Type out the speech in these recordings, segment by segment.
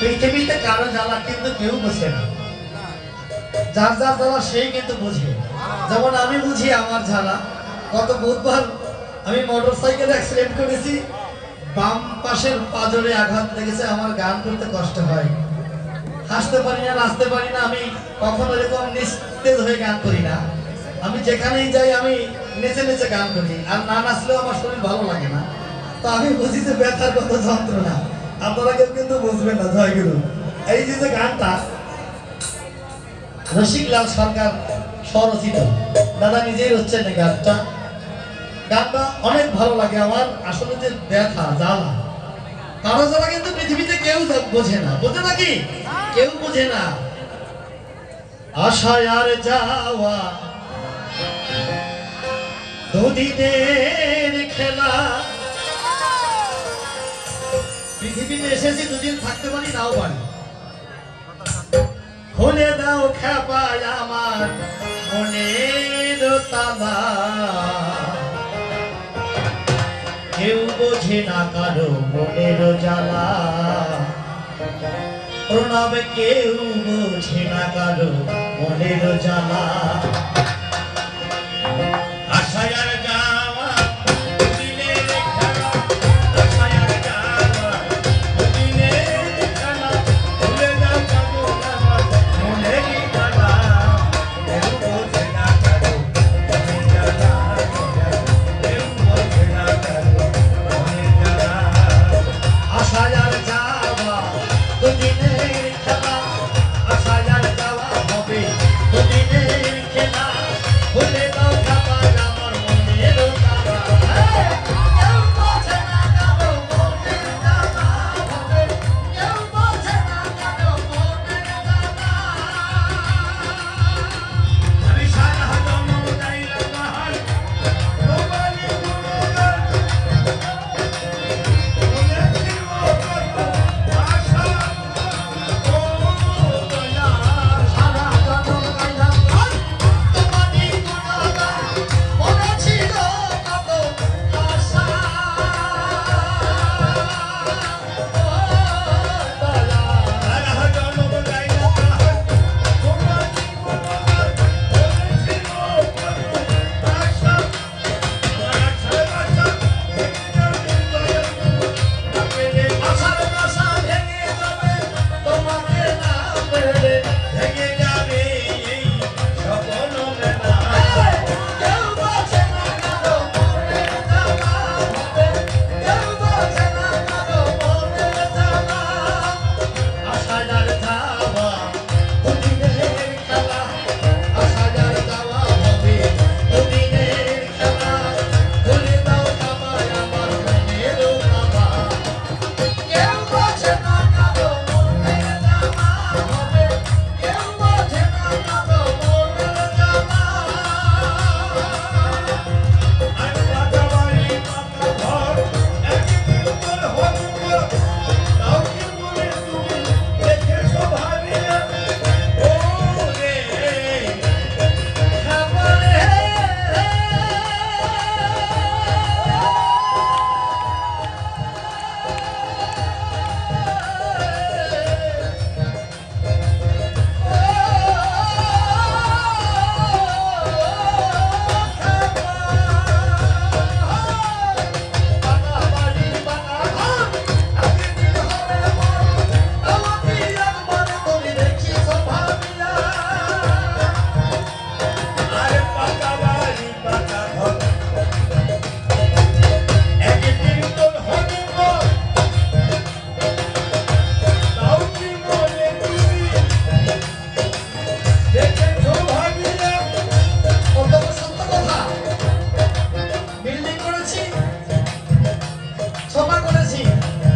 পৃথিবীতে কারও জ্বালা কিন্তু কেউ বোঝে না। যার যার জ্বালা সেই কিন্তু বুঝে। যেমন আমি বুঝি আমার জ্বালা। গত বুধবার আমি মোটর সাইকেল অ্যাক্সিডেন্ট করেছি। বাম পাশের পাজরে আঘাত লেগেছে, আমার গান করতে কষ্ট হয়। হাসতে পারি না, নাচতে পারি না, আমি কখনো এরকম নিস্তেজ হয়ে গান করি না। আমি যেখানেই যাই, আমি নেচে নেচে গান করি। আর না নাচলেও আমার শরীর ভালো লাগে না। তো আমি বুঝি যে ব্যথার কত যন্ত্রণা। আপনারা কেউ কিন্তু বুঝবেন না জয়গুরু এই যে যে গানটা, রসিকলাল সরকার স্বরচিত। দাদা নিজেই হচ্ছেন এই গানটা। গানটা অনেক ভালো লাগে। আমার আসলে যে ব্যথা, জ্বালা কারও জ্বালা কিন্তু পৃথিবীতে কেউ বোঝে না। বোঝে নাকি কেউ বোঝে না। আশায় আর যাওয়া। দুদিনের খেলা। পৃথিবীতে এসেছি, দুদিন থাকতে পারি, নাও পারি খুলে দাও খেপায় আমার মনের তালা। কেউ বোঝে না কারও মনের জ্বালা। প্রণব কেউ বোঝে না কারও মনের জ্বালা।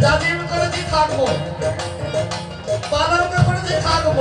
জাজিম করেছি থাকব পালঙ্ক করেছি থাকব